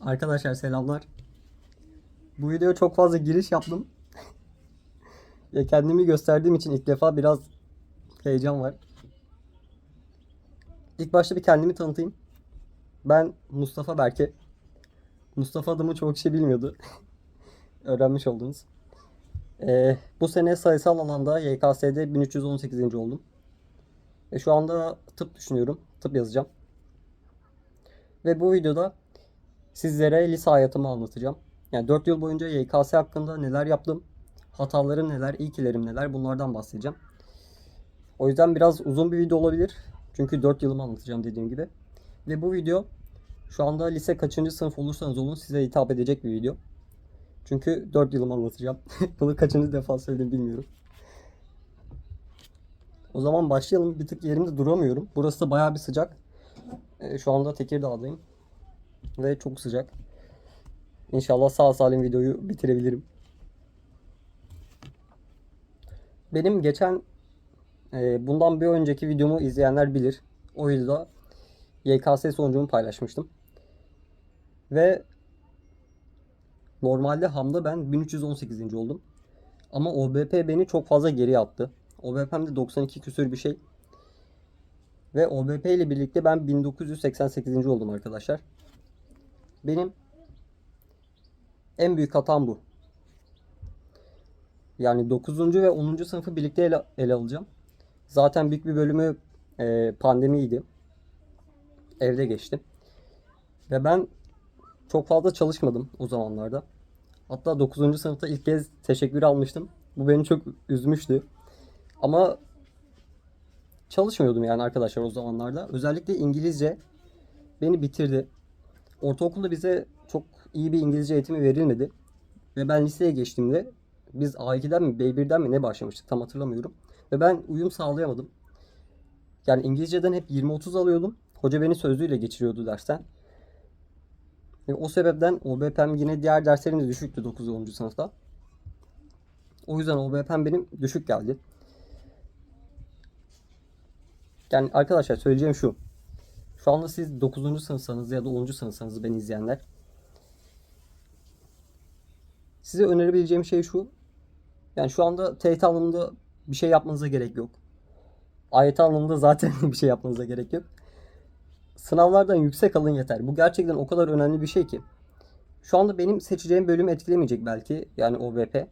Arkadaşlar selamlar. Bu videoya çok fazla giriş yaptım. ya kendimi gösterdiğim için ilk defa biraz heyecan var. İlk başta bir kendimi tanıtayım. Ben Mustafa Berke. Mustafa adımı çok kişi bilmiyordu. Öğrenmiş oldunuz. Ee, bu sene sayısal alanda YKS'de 1318. oldum. Ve şu anda tıp düşünüyorum. Tıp yazacağım. Ve bu videoda sizlere lise hayatımı anlatacağım. Yani 4 yıl boyunca YKS hakkında neler yaptım, hatalarım neler, ilkilerim neler bunlardan bahsedeceğim. O yüzden biraz uzun bir video olabilir. Çünkü 4 yılımı anlatacağım dediğim gibi. Ve bu video şu anda lise kaçıncı sınıf olursanız olun size hitap edecek bir video. Çünkü 4 yılımı anlatacağım. Bunu kaçıncı defa söyledim bilmiyorum. O zaman başlayalım. Bir tık yerimde duramıyorum. Burası da bayağı bir sıcak. Ee, şu anda Tekirdağ'dayım. Ve çok sıcak. İnşallah sağ salim videoyu bitirebilirim. Benim geçen e, bundan bir önceki videomu izleyenler bilir. O videoda YKS sonucumu paylaşmıştım. Ve normalde Ham'da ben 1318. oldum. Ama OBP beni çok fazla geriye attı. OBP'm de 92 küsür bir şey. Ve OBP ile birlikte ben 1988. oldum arkadaşlar. Benim en büyük hatam bu. Yani 9. ve 10. sınıfı birlikte ele, ele alacağım. Zaten büyük bir bölümü e, pandemiydi. Evde geçti. Ve ben çok fazla çalışmadım o zamanlarda. Hatta 9. sınıfta ilk kez teşekkür almıştım. Bu beni çok üzmüştü. Ama çalışmıyordum yani arkadaşlar o zamanlarda. Özellikle İngilizce beni bitirdi. Ortaokulda bize çok iyi bir İngilizce eğitimi verilmedi. Ve ben liseye geçtiğimde biz A2'den mi B1'den mi ne başlamıştık tam hatırlamıyorum. Ve ben uyum sağlayamadım. Yani İngilizceden hep 20-30 alıyordum. Hoca beni sözlüyle geçiriyordu dersten. Ve o sebepten OBP'm yine diğer derslerim de düşüktü 9 ve 10. sınıfta. O yüzden OBP'm benim düşük geldi. Yani arkadaşlar söyleyeceğim şu. Şu anda siz 9. sınıfsanız ya da 10. sınıfsanız beni izleyenler. Size önerebileceğim şey şu. Yani şu anda TYT alımında bir şey yapmanıza gerek yok. AYT alımında zaten bir şey yapmanıza gerek yok. Sınavlardan yüksek alın yeter. Bu gerçekten o kadar önemli bir şey ki. Şu anda benim seçeceğim bölümü etkilemeyecek belki. Yani OBP.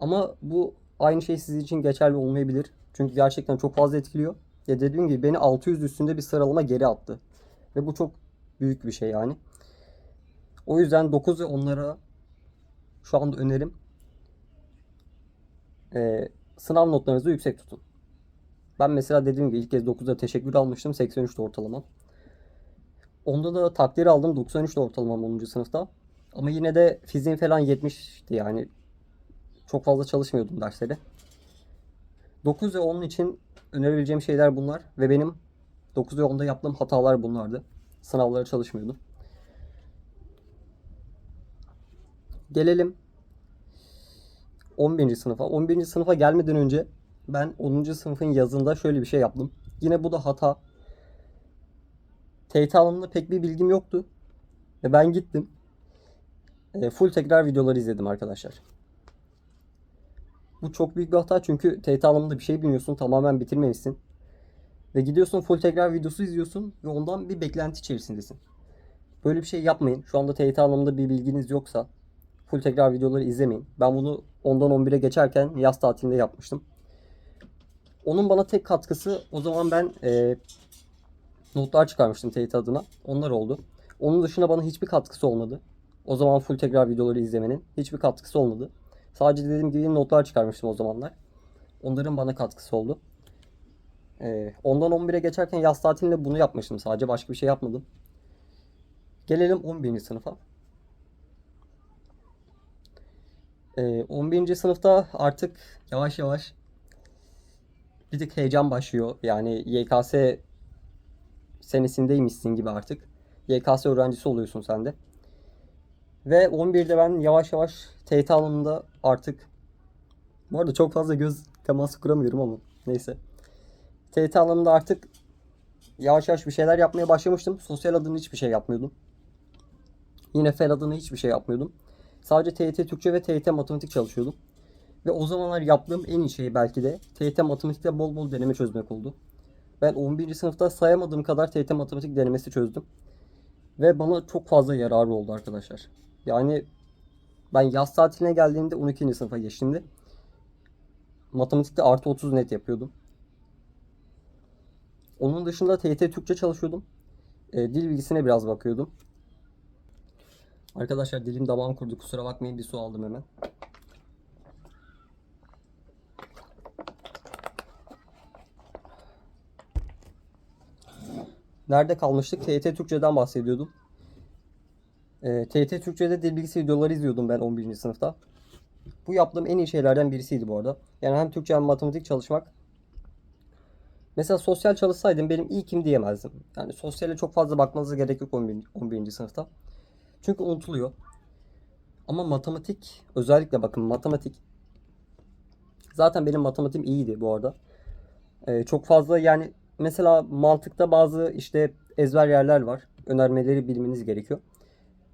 Ama bu aynı şey sizin için geçerli olmayabilir. Çünkü gerçekten çok fazla etkiliyor. Ya dediğim gibi beni 600 üstünde bir sıralama geri attı. Ve bu çok büyük bir şey yani. O yüzden 9 ve onlara şu anda önerim ee, sınav notlarınızı yüksek tutun. Ben mesela dediğim gibi ilk kez 9'da teşekkür almıştım. 83'te ortalamam. Onda da takdir aldım. 93'te ortalamam 10. sınıfta. Ama yine de fiziğim falan 70'ti yani. Çok fazla çalışmıyordum dersleri. 9 ve 10 için önerebileceğim şeyler bunlar. Ve benim 9 ve 10'da yaptığım hatalar bunlardı. Sınavlara çalışmıyordum. Gelelim 11. sınıfa. 11. sınıfa gelmeden önce ben 10. sınıfın yazında şöyle bir şey yaptım. Yine bu da hata. TYT alanında pek bir bilgim yoktu. Ve ben gittim. E, full tekrar videoları izledim arkadaşlar. Bu çok büyük bir hata çünkü TYT alanında bir şey bilmiyorsun. Tamamen bitirmemişsin. Ve gidiyorsun full tekrar videosu izliyorsun ve ondan bir beklenti içerisindesin. Böyle bir şey yapmayın. Şu anda TYT alanında bir bilginiz yoksa full tekrar videoları izlemeyin. Ben bunu 10'dan 11'e geçerken yaz tatilinde yapmıştım. Onun bana tek katkısı o zaman ben e, notlar çıkarmıştım TYT adına. Onlar oldu. Onun dışında bana hiçbir katkısı olmadı. O zaman full tekrar videoları izlemenin hiçbir katkısı olmadı. Sadece dediğim gibi notlar çıkarmıştım o zamanlar. Onların bana katkısı oldu. Ee, ondan 11'e geçerken yaz tatilinde bunu yapmıştım sadece. Başka bir şey yapmadım. Gelelim 11. sınıfa. Ee, 11. sınıfta artık yavaş yavaş bir tık heyecan başlıyor. Yani YKS senesindeymişsin gibi artık. YKS öğrencisi oluyorsun sen de. Ve 11'de ben yavaş yavaş TYT alanında artık bu arada çok fazla göz teması kuramıyorum ama neyse. TYT alanında artık yavaş yavaş bir şeyler yapmaya başlamıştım. Sosyal adına hiçbir şey yapmıyordum. Yine fen adına hiçbir şey yapmıyordum. Sadece TYT Türkçe ve TYT Matematik çalışıyordum. Ve o zamanlar yaptığım en iyi şey belki de TYT Matematik'te bol bol deneme çözmek oldu. Ben 11. sınıfta sayamadığım kadar TYT Matematik denemesi çözdüm. Ve bana çok fazla yararı oldu arkadaşlar. Yani ben yaz tatiline geldiğimde 12. sınıfa geçtiğimde matematikte artı 30 net yapıyordum. Onun dışında TYT Türkçe çalışıyordum. E, dil bilgisine biraz bakıyordum. Arkadaşlar dilim damağım kurdu kusura bakmayın bir su aldım hemen. Nerede kalmıştık? TYT Türkçe'den bahsediyordum. E, TYT Türkçe'de dil bilgisi videoları izliyordum ben 11. sınıfta. Bu yaptığım en iyi şeylerden birisiydi bu arada. Yani hem Türkçe hem matematik çalışmak. Mesela sosyal çalışsaydım benim ilkim diyemezdim. Yani sosyale çok fazla bakmanıza gerek yok 11. 11. sınıfta. Çünkü unutuluyor. Ama matematik özellikle bakın matematik zaten benim matematiğim iyiydi bu arada. Ee, çok fazla yani mesela mantıkta bazı işte ezber yerler var. Önermeleri bilmeniz gerekiyor.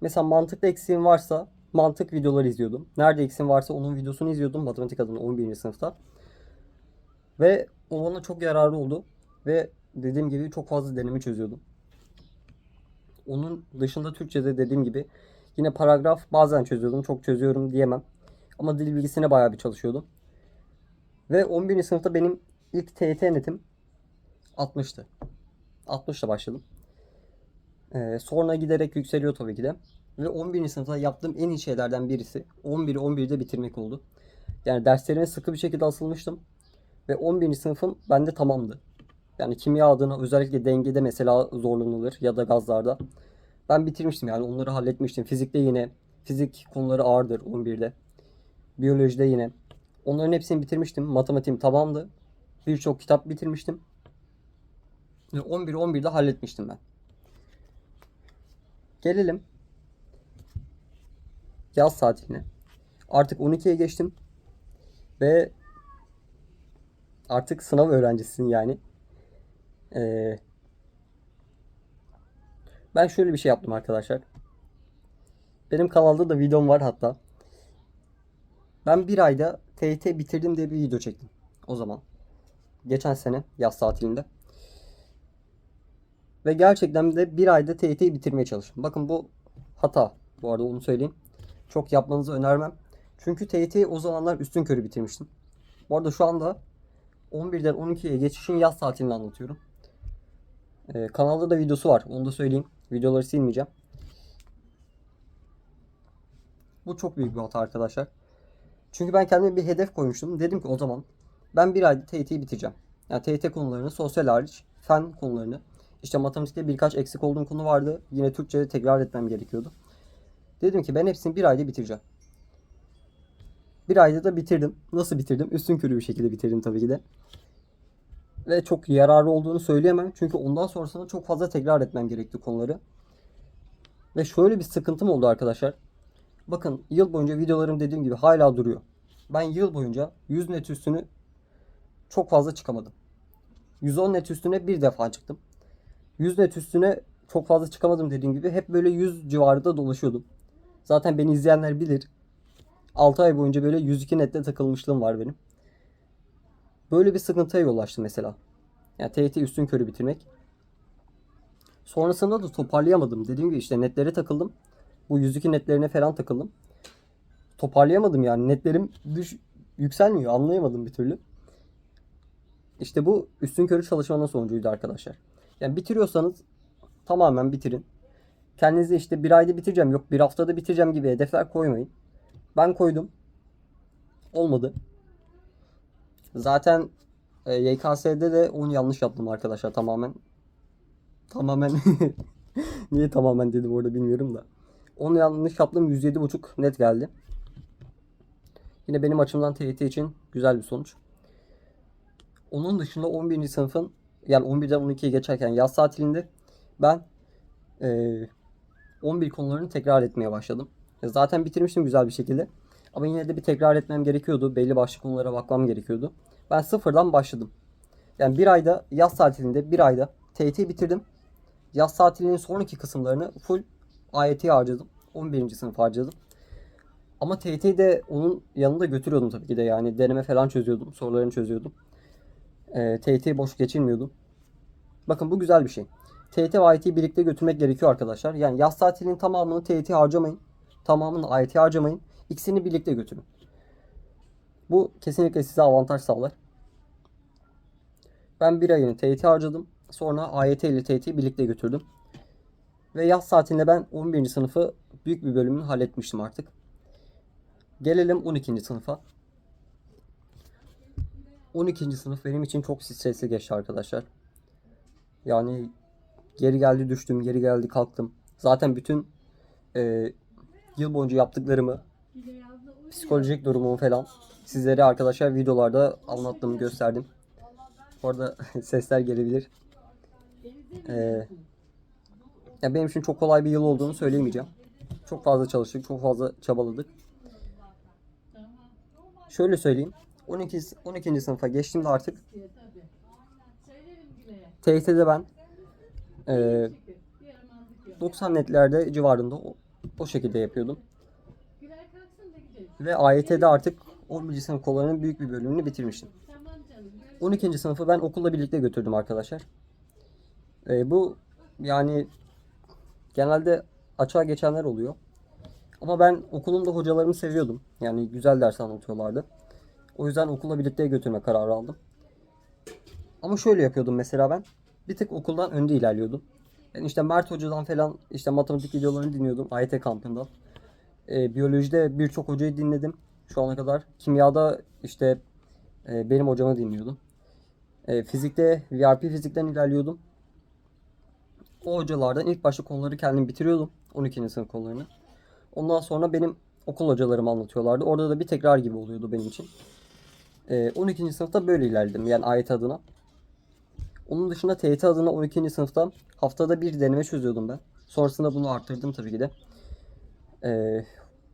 Mesela mantıkta eksiğim varsa mantık videoları izliyordum. Nerede eksiğim varsa onun videosunu izliyordum matematik adına 11. sınıfta. Ve o bana çok yararlı oldu. Ve dediğim gibi çok fazla deneme çözüyordum. Onun dışında Türkçe'de dediğim gibi yine paragraf bazen çözüyordum. Çok çözüyorum diyemem. Ama dil bilgisine bayağı bir çalışıyordum. Ve 11. sınıfta benim ilk TYT netim 60'tı. 60'la başladım. Ee, sonra giderek yükseliyor tabii ki de. Ve 11. sınıfta yaptığım en iyi şeylerden birisi 11'i 11'de bitirmek oldu. Yani derslerime sıkı bir şekilde asılmıştım. Ve 11. sınıfım bende tamamdı. Yani kimya adına özellikle dengede mesela zorlanılır ya da gazlarda. Ben bitirmiştim yani onları halletmiştim. Fizikte yine fizik konuları ağırdır 11'de. Biyolojide yine. Onların hepsini bitirmiştim. Matematiğim tamamdı. Birçok kitap bitirmiştim. Ve 11 11'de halletmiştim ben. Gelelim yaz tatiline. Artık 12'ye geçtim. Ve artık sınav öğrencisisin yani. Ee, ben şöyle bir şey yaptım arkadaşlar. Benim kanalda da videom var hatta. Ben bir ayda TYT bitirdim diye bir video çektim. O zaman. Geçen sene yaz tatilinde. Ve gerçekten de bir ayda TYT'yi bitirmeye çalıştım. Bakın bu hata. Bu arada onu söyleyeyim. Çok yapmanızı önermem. Çünkü TYT'yi o zamanlar üstün körü bitirmiştim. Bu arada şu anda 11'den 12'ye geçişin yaz tatilini anlatıyorum. Ee, kanalda da videosu var. Onu da söyleyeyim. Videoları silmeyeceğim. Bu çok büyük bir hata arkadaşlar. Çünkü ben kendime bir hedef koymuştum. Dedim ki o zaman ben bir ayda TYT'yi bitireceğim. Yani TYT konularını sosyal hariç fen konularını işte matematikte birkaç eksik olduğum konu vardı. Yine Türkçe'de tekrar etmem gerekiyordu. Dedim ki ben hepsini bir ayda bitireceğim. Bir ayda da bitirdim. Nasıl bitirdim? Üstün körü bir şekilde bitirdim tabii ki de. Ve çok yararlı olduğunu söyleyemem. Çünkü ondan sonrasında çok fazla tekrar etmem gerekti konuları. Ve şöyle bir sıkıntım oldu arkadaşlar. Bakın yıl boyunca videolarım dediğim gibi hala duruyor. Ben yıl boyunca 100 net üstünü çok fazla çıkamadım. 110 net üstüne bir defa çıktım. 100 net üstüne çok fazla çıkamadım dediğim gibi. Hep böyle 100 civarında dolaşıyordum. Zaten beni izleyenler bilir. 6 ay boyunca böyle 102 nette takılmışlığım var benim. Böyle bir sıkıntıya yol açtı mesela. Yani TYT üstün körü bitirmek. Sonrasında da toparlayamadım. Dediğim gibi işte netlere takıldım. Bu 102 netlerine falan takıldım. Toparlayamadım yani. Netlerim düş yükselmiyor. Anlayamadım bir türlü. İşte bu üstün körü çalışmanın sonucuydu arkadaşlar. Yani bitiriyorsanız tamamen bitirin. Kendinize işte bir ayda bitireceğim yok bir haftada bitireceğim gibi hedefler koymayın. Ben koydum. Olmadı. Zaten e, YKS'de de onu yanlış yaptım arkadaşlar tamamen. Tamamen niye tamamen dedim orada bilmiyorum da. Onu yanlış yaptım 107.5 net geldi. Yine benim açımdan TYT için güzel bir sonuç. Onun dışında 11. sınıfın yani 11'den 12'ye geçerken yaz tatilinde ben e, 11 konularını tekrar etmeye başladım. Zaten bitirmiştim güzel bir şekilde. Ama yine de bir tekrar etmem gerekiyordu. Belli başlı konulara bakmam gerekiyordu. Ben sıfırdan başladım. Yani bir ayda yaz tatilinde bir ayda TYT bitirdim. Yaz tatilinin sonraki kısımlarını full AYT'ye harcadım. 11. sınıf harcadım. Ama TYT'yi de onun yanında götürüyordum tabii ki de yani deneme falan çözüyordum, sorularını çözüyordum. Ee, TYT'yi boş geçirmiyordum. Bakın bu güzel bir şey. TYT ve AYT'yi birlikte götürmek gerekiyor arkadaşlar. Yani yaz tatilinin tamamını TYT harcamayın. Tamamını AYT harcamayın. İkisini birlikte götürün. Bu kesinlikle size avantaj sağlar. Ben bir ayını TYT harcadım. Sonra AYT ile TYT'yi birlikte götürdüm. Ve yaz saatinde ben 11. sınıfı büyük bir bölümünü halletmiştim artık. Gelelim 12. sınıfa. 12. sınıf benim için çok stresli geçti arkadaşlar. Yani geri geldi düştüm, geri geldi kalktım. Zaten bütün e, yıl boyunca yaptıklarımı, psikolojik durumumu falan sizlere arkadaşlar videolarda anlattım, gösterdim. Bu arada sesler gelebilir. Ee, ya benim için çok kolay bir yıl olduğunu söyleyemeyeceğim. Çok fazla çalıştık, çok fazla çabaladık. Şöyle söyleyeyim. 12 12. sınıfa geçtiğimde artık TYT'de ben e, 90 netlerde civarında o, o şekilde yapıyordum. Ve AYT'de artık 11. sınıf kollarının büyük bir bölümünü bitirmiştim. 12. sınıfı ben okulla birlikte götürdüm arkadaşlar. E, bu yani genelde açığa geçenler oluyor. Ama ben okulumda hocalarımı seviyordum. Yani güzel ders anlatıyorlardı. O yüzden okulla birlikte götürme kararı aldım. Ama şöyle yapıyordum mesela ben. Bir tık okuldan önde ilerliyordum. Yani işte Mert Hoca'dan falan işte matematik videolarını dinliyordum AYT kampında. Ee, biyolojide birçok hocayı dinledim şu ana kadar. Kimyada işte e, benim hocamı dinliyordum. E, fizikte VRP fizikten ilerliyordum. O hocalardan ilk başta konuları kendim bitiriyordum. 12. sınıf konularını. Ondan sonra benim okul hocalarım anlatıyorlardı. Orada da bir tekrar gibi oluyordu benim için. Ee, 12. sınıfta böyle ilerledim yani AYT adına. Onun dışında TYT adına 12. sınıfta haftada bir deneme çözüyordum ben. Sonrasında bunu arttırdım tabii ki de. Ee,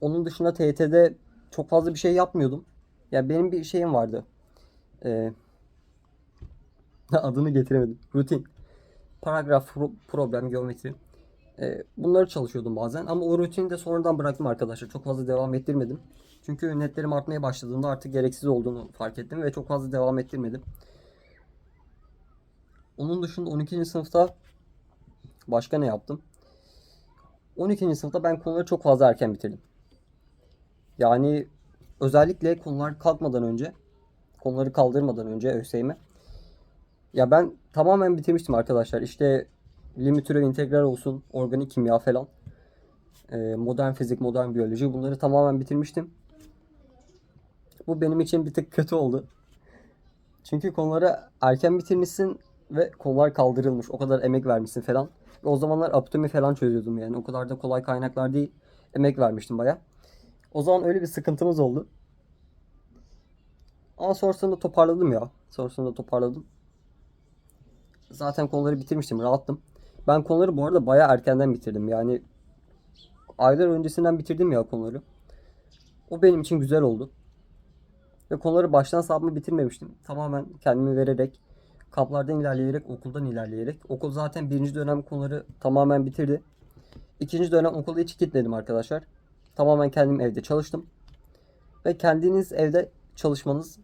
onun dışında TYT'de çok fazla bir şey yapmıyordum. Ya benim bir şeyim vardı. Ee, adını getiremedim. Rutin. Paragraf, pro- problem, geometri. Ee, bunları çalışıyordum bazen ama o rutini de sonradan bıraktım arkadaşlar. Çok fazla devam ettirmedim. Çünkü netlerim artmaya başladığında artık gereksiz olduğunu fark ettim ve çok fazla devam ettirmedim. Onun dışında 12. sınıfta başka ne yaptım? 12. sınıfta ben konuları çok fazla erken bitirdim. Yani özellikle konular kalkmadan önce, konuları kaldırmadan önce ÖSYM'e ya ben tamamen bitirmiştim arkadaşlar. İşte limit türev integral olsun, organik kimya falan. Modern fizik, modern biyoloji bunları tamamen bitirmiştim. Bu benim için bir tık kötü oldu. Çünkü konuları erken bitirmişsin ve konular kaldırılmış. O kadar emek vermişsin falan. Ve o zamanlar aptomi falan çözüyordum yani. O kadar da kolay kaynaklar değil. Emek vermiştim baya. O zaman öyle bir sıkıntımız oldu. Ama sonrasında toparladım ya. Sonrasında toparladım. Zaten konuları bitirmiştim. Rahattım. Ben konuları bu arada baya erkenden bitirdim. Yani aylar öncesinden bitirdim ya konuları. O benim için güzel oldu. Ve konuları baştan sağma bitirmemiştim. Tamamen kendimi vererek, kaplardan ilerleyerek, okuldan ilerleyerek. Okul zaten birinci dönem konuları tamamen bitirdi. İkinci dönem okula hiç gitmedim arkadaşlar. Tamamen kendim evde çalıştım. Ve kendiniz evde çalışmanız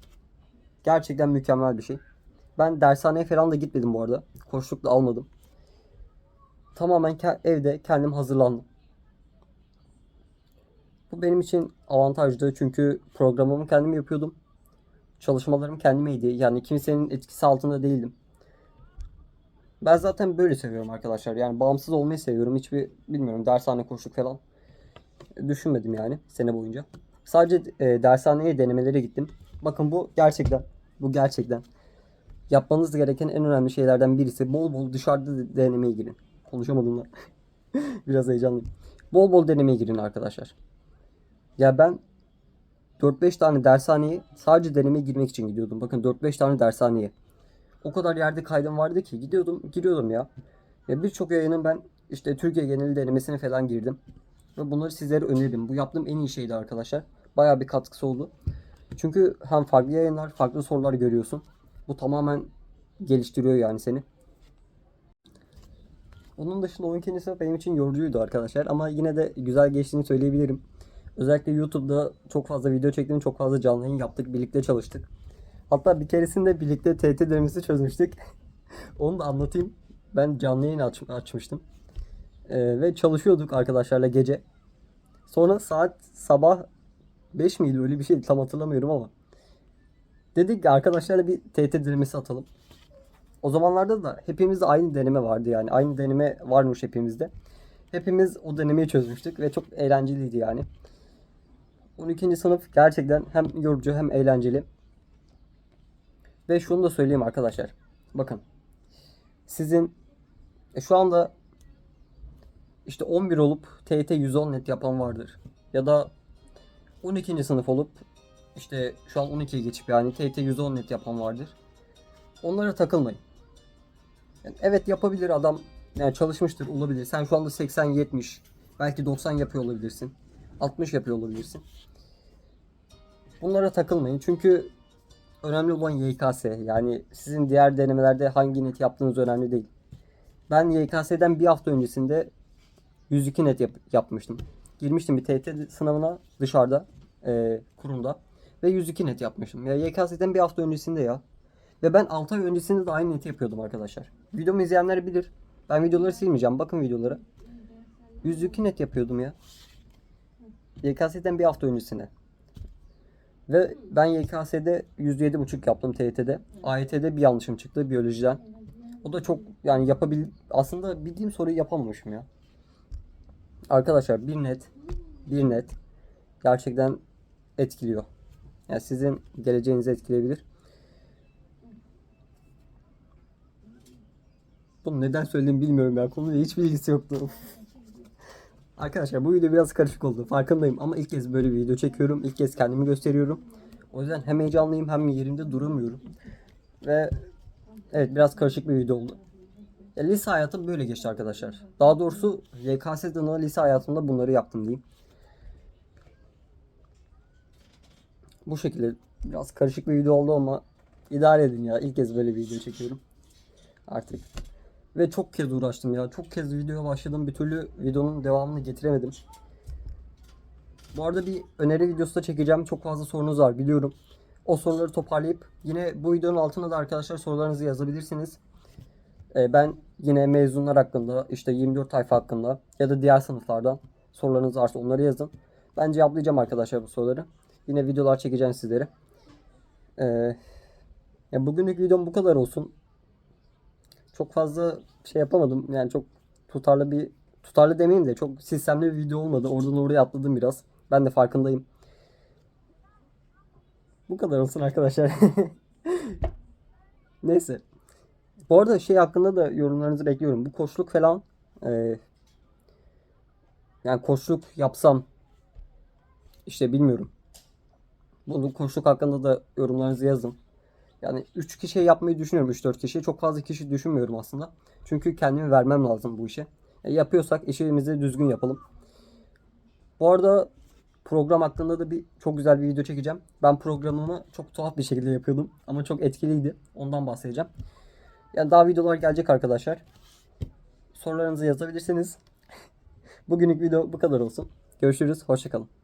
gerçekten mükemmel bir şey. Ben dershaneye falan da gitmedim bu arada. Koçluk da almadım. Tamamen ke- evde kendim hazırlandım. Bu benim için avantajlı çünkü programımı kendim yapıyordum. Çalışmalarım kendimeydi. Yani kimsenin etkisi altında değildim. Ben zaten böyle seviyorum arkadaşlar. Yani bağımsız olmayı seviyorum. Hiçbir bilmiyorum dershane koşuk falan düşünmedim yani sene boyunca. Sadece e, dershaneye denemelere gittim. Bakın bu gerçekten bu gerçekten yapmanız gereken en önemli şeylerden birisi bol bol dışarıda de- denemeye girin. Konuşamadım da. Biraz heyecanlıyım. Bol bol denemeye girin arkadaşlar. Ya ben 4-5 tane dershaneye sadece denemeye girmek için gidiyordum. Bakın 4-5 tane dershaneye. O kadar yerde kaydım vardı ki gidiyordum, giriyordum ya. Ya birçok yayının ben işte Türkiye geneli denemesine falan girdim. Ve bunları sizlere öneririm. Bu yaptığım en iyi şeydi arkadaşlar. Bayağı bir katkısı oldu. Çünkü hem farklı yayınlar, farklı sorular görüyorsun. Bu tamamen geliştiriyor yani seni. Onun dışında 12. sınıf benim için yorucuydu arkadaşlar ama yine de güzel geçtiğini söyleyebilirim. Özellikle YouTube'da çok fazla video çektim, çok fazla canlı yayın yaptık, birlikte çalıştık. Hatta bir keresinde birlikte TET denemesi çözmüştük. Onu da anlatayım. Ben canlı yayın aç- açmıştım. Ee, ve çalışıyorduk arkadaşlarla gece. Sonra saat sabah 5 miydi öyle bir şey tam hatırlamıyorum ama. Dedik ki arkadaşlarla bir TET denemesi atalım. O zamanlarda da hepimizde aynı deneme vardı yani. Aynı deneme varmış hepimizde. Hepimiz o denemeyi çözmüştük ve çok eğlenceliydi yani. 12. sınıf gerçekten hem yorucu hem eğlenceli. Ve şunu da söyleyeyim arkadaşlar. Bakın. Sizin e, şu anda işte 11 olup TYT 110 net yapan vardır. Ya da 12. sınıf olup işte şu an 12'ye geçip yani TYT 110 net yapan vardır. Onlara takılmayın. Yani evet yapabilir adam yani çalışmıştır olabilir. Sen şu anda 80 70 belki 90 yapıyor olabilirsin. 60 yapıyor olabilirsin. Bunlara takılmayın. Çünkü önemli olan YKS. Yani sizin diğer denemelerde hangi net yaptığınız önemli değil. Ben YKS'den bir hafta öncesinde 102 net yap- yapmıştım. Girmiştim bir TYT sınavına dışarıda e, kurumda ve 102 net yapmıştım. Ya YKS'den bir hafta öncesinde ya. Ve ben 6 ay öncesinde de aynı neti yapıyordum arkadaşlar. Videomu izleyenler bilir. Ben videoları silmeyeceğim. Bakın videolara. 102 net yapıyordum ya. YKS'den bir hafta öncesine. Ve ben YKS'de %7,5 yaptım TYT'de. AYT'de bir yanlışım çıktı biyolojiden. O da çok yani yapabil aslında bildiğim soruyu yapamamışım ya. Arkadaşlar bir net bir net gerçekten etkiliyor. Yani sizin geleceğinizi etkileyebilir. Bunu neden söylediğimi bilmiyorum ya. Konuyla hiç bilgisi yoktu. Arkadaşlar bu video biraz karışık oldu. Farkındayım ama ilk kez böyle bir video çekiyorum. İlk kez kendimi gösteriyorum. O yüzden hem heyecanlıyım hem yerimde duramıyorum. Ve evet biraz karışık bir video oldu. Ya, lise hayatım böyle geçti arkadaşlar. Daha doğrusu YKS sınavı lise hayatımda bunları yaptım diyeyim. Bu şekilde biraz karışık bir video oldu ama idare edin ya. İlk kez böyle bir video çekiyorum. Artık. Ve çok kez uğraştım ya. Çok kez videoya başladım. Bir türlü videonun devamını getiremedim. Bu arada bir öneri videosu da çekeceğim. Çok fazla sorunuz var biliyorum. O soruları toparlayıp yine bu videonun altına da arkadaşlar sorularınızı yazabilirsiniz. Ee, ben yine mezunlar hakkında işte 24 tayfa hakkında ya da diğer sınıflardan sorularınız varsa onları yazın. Ben cevaplayacağım arkadaşlar bu soruları. Yine videolar çekeceğim sizlere. Ee, ya bugünlük videom bu kadar olsun. Çok fazla şey yapamadım. Yani çok tutarlı bir tutarlı demeyeyim de çok sistemli bir video olmadı. Oradan oraya atladım biraz. Ben de farkındayım. Bu kadar olsun arkadaşlar. Neyse. Bu arada şey hakkında da yorumlarınızı bekliyorum. Bu koçluk falan e, yani koçluk yapsam işte bilmiyorum. Bunu koçluk hakkında da yorumlarınızı yazın. Yani 3 kişi yapmayı düşünüyorum 3-4 kişi. Çok fazla kişi düşünmüyorum aslında. Çünkü kendimi vermem lazım bu işe. E, yapıyorsak işimizi düzgün yapalım. Bu arada program hakkında da bir çok güzel bir video çekeceğim. Ben programımı çok tuhaf bir şekilde yapıyordum ama çok etkiliydi. Ondan bahsedeceğim. Yani daha videolar gelecek arkadaşlar. Sorularınızı yazabilirsiniz. Bugünlük video bu kadar olsun. Görüşürüz. Hoşçakalın.